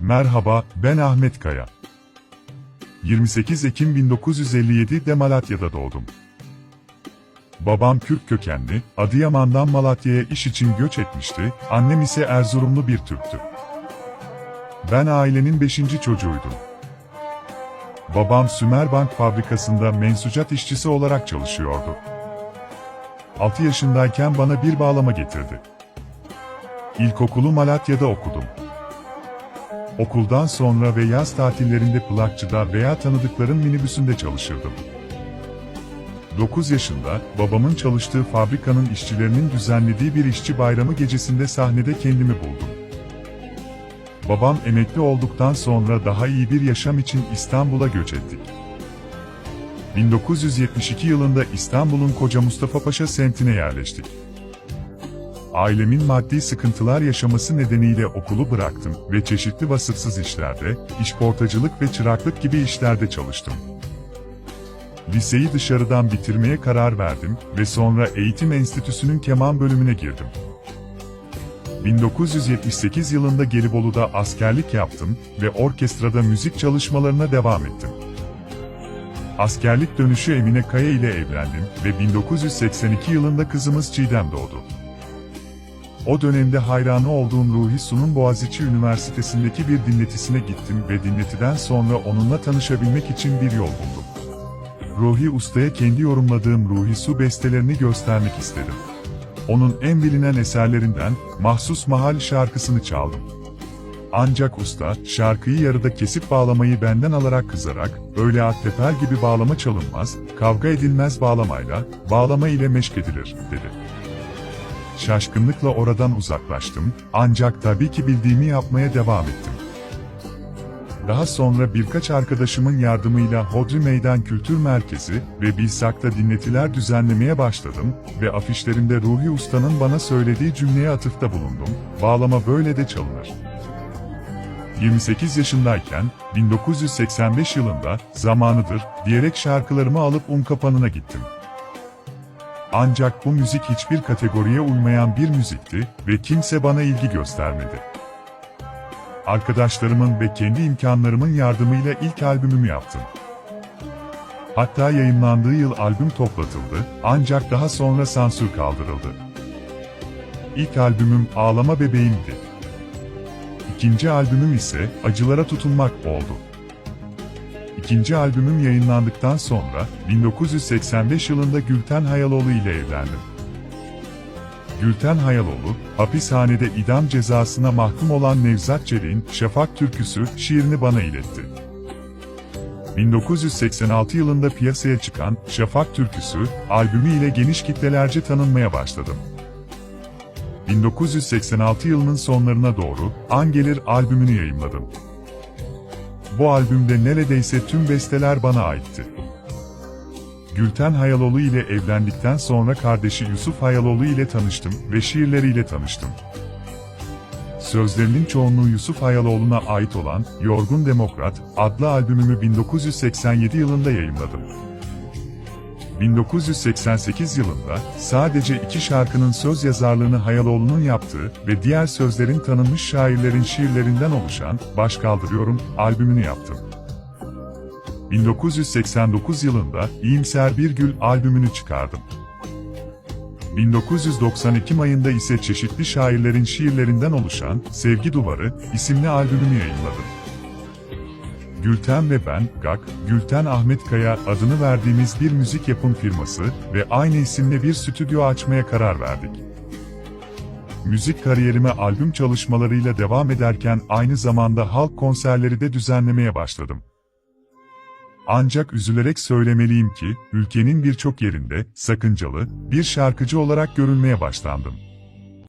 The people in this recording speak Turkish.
Merhaba, ben Ahmet Kaya. 28 Ekim 1957'de Malatya'da doğdum. Babam Kürt kökenli, Adıyaman'dan Malatya'ya iş için göç etmişti, annem ise Erzurumlu bir Türktü. Ben ailenin beşinci çocuğuydum. Babam Sümerbank fabrikasında mensucat işçisi olarak çalışıyordu. 6 yaşındayken bana bir bağlama getirdi. İlkokulu Malatya'da okudum. Okuldan sonra ve yaz tatillerinde plakçıda veya tanıdıkların minibüsünde çalışırdım. 9 yaşında, babamın çalıştığı fabrikanın işçilerinin düzenlediği bir işçi bayramı gecesinde sahnede kendimi buldum. Babam emekli olduktan sonra daha iyi bir yaşam için İstanbul'a göç ettik. 1972 yılında İstanbul'un Koca Mustafa Paşa semtine yerleştik. Ailemin maddi sıkıntılar yaşaması nedeniyle okulu bıraktım ve çeşitli vasıfsız işlerde, işportacılık ve çıraklık gibi işlerde çalıştım. Liseyi dışarıdan bitirmeye karar verdim ve sonra eğitim enstitüsünün keman bölümüne girdim. 1978 yılında Gelibolu'da askerlik yaptım ve orkestrada müzik çalışmalarına devam ettim. Askerlik dönüşü Emine Kaya ile evlendim ve 1982 yılında kızımız Çiğdem doğdu. O dönemde hayranı olduğum Ruhi Su'nun Boğaziçi Üniversitesi'ndeki bir dinletisine gittim ve dinletiden sonra onunla tanışabilmek için bir yol buldum. Ruhi Usta'ya kendi yorumladığım Ruhi Su bestelerini göstermek istedim. Onun en bilinen eserlerinden Mahsus Mahal şarkısını çaldım. Ancak usta, şarkıyı yarıda kesip bağlamayı benden alarak kızarak, öyle atteper gibi bağlama çalınmaz, kavga edilmez bağlamayla, bağlama ile meşk edilir, dedi. Şaşkınlıkla oradan uzaklaştım, ancak tabii ki bildiğimi yapmaya devam ettim. Daha sonra birkaç arkadaşımın yardımıyla Hodri Meydan Kültür Merkezi ve Bilsak'ta dinletiler düzenlemeye başladım ve afişlerimde Ruhi Usta'nın bana söylediği cümleye atıfta bulundum, bağlama böyle de çalınır. 28 yaşındayken, 1985 yılında, zamanıdır, diyerek şarkılarımı alıp Unkapanı'na gittim. Ancak bu müzik hiçbir kategoriye uymayan bir müzikti ve kimse bana ilgi göstermedi. Arkadaşlarımın ve kendi imkanlarımın yardımıyla ilk albümümü yaptım. Hatta yayınlandığı yıl albüm toplatıldı, ancak daha sonra sansür kaldırıldı. İlk albümüm Ağlama Bebeğim'di. İkinci albümüm ise Acılara Tutunmak oldu. İkinci albümüm yayınlandıktan sonra 1985 yılında Gülten Hayaloğlu ile evlendim. Gülten Hayaloğlu, hapishanede idam cezasına mahkum olan Nevzat Çelik'in Şafak Türküsü şiirini bana iletti. 1986 yılında piyasaya çıkan Şafak Türküsü albümü ile geniş kitlelerce tanınmaya başladım. 1986 yılının sonlarına doğru An Gelir albümünü yayımladım. Bu albümde neredeyse tüm besteler bana aitti. Gülten Hayaloğlu ile evlendikten sonra kardeşi Yusuf Hayaloğlu ile tanıştım ve şiirleriyle tanıştım. Sözlerinin çoğunluğu Yusuf Hayaloğlu'na ait olan Yorgun Demokrat adlı albümümü 1987 yılında yayımladım. 1988 yılında sadece iki şarkının söz yazarlığını Hayaloğlu'nun yaptığı ve diğer sözlerin tanınmış şairlerin şiirlerinden oluşan Baş Kaldırıyorum albümünü yaptım. 1989 yılında İyimser Bir Gül albümünü çıkardım. 1992 ayında ise çeşitli şairlerin şiirlerinden oluşan Sevgi Duvarı isimli albümümü yayınladım. Gülten ve ben, GAK, Gülten Ahmet Kaya adını verdiğimiz bir müzik yapım firması ve aynı isimle bir stüdyo açmaya karar verdik. Müzik kariyerime albüm çalışmalarıyla devam ederken aynı zamanda halk konserleri de düzenlemeye başladım. Ancak üzülerek söylemeliyim ki, ülkenin birçok yerinde, sakıncalı, bir şarkıcı olarak görülmeye başlandım.